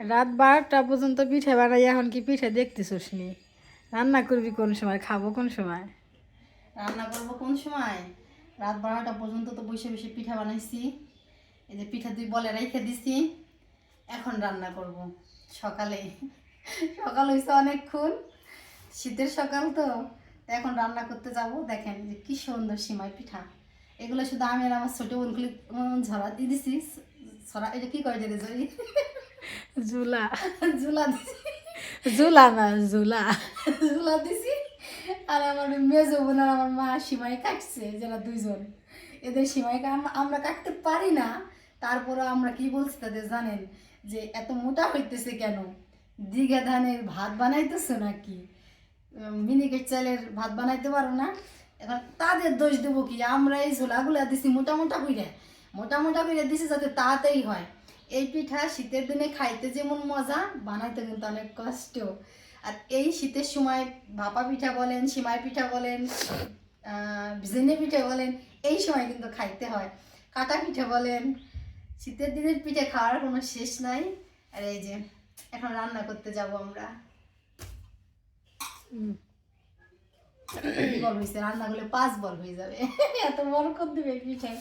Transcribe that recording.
রাত বারোটা পর্যন্ত পিঠে বানাই এখন কি পিঠে দেখতেছিস নি রান্না করবি কোন সময় খাব কোন সময় রান্না করব কোন সময় রাত বারোটা পর্যন্ত তো বসে বসে পিঠা বানাইছি এই যে পিঠা দুই বলে রেখে দিছি এখন রান্না করব সকালে সকাল হয়েছে অনেকক্ষণ শীতের সকাল তো তো এখন রান্না করতে যাব দেখেন যে কী সুন্দর সিমাই পিঠা এগুলো শুধু আমি আর আমার ছোটো বোনগুলি ঝরা দিয়ে দিছি ছড়া এটা কী করে যেতে জড়ি জুলা। ঝুলা দিছি। জুলা না জুলা। ঝুলা দিছি। আর আমার মেজো বোন আর আমার মা সীমাই কাটছে যারা দুইজন। এদের সীমাইকে আম- আমরা কাটতে পারি না। তারপরে আমরা কি বলছি তাদের জানেন? যে এত মোটা হইতেছে কেন? দিঘা ধানের ভাত বানাইতেছো নাকি? মিনিকেট চালের ভাত বানাইতে পারো না? এখন তাদের দোষ দেবো কি? আমরা এই ঝোলাগুলা দিছি মোটা মোটা কইরা। মোটা মোটা কইরা দিছি যাতে তাড়াতাড়ি হয়। এই পিঠা শীতের দিনে খাইতে যেমন মজা বানাইতে কিন্তু অনেক কষ্ট আর এই শীতের সময় ভাপা পিঠা বলেন সিমাই পিঠা বলেন ভিজেনে পিঠা বলেন এই সময় কিন্তু খাইতে হয়। কাটা পিঠা বলেন শীতের দিনের পিঠে খাওয়ার কোনো শেষ নাই। আর এই যে এখন রান্না করতে যাব আমরা। বল হয়েছে রান্না করলে পাঁচ বল হয়ে যাবে। এত বড় করে দিবে পিঠে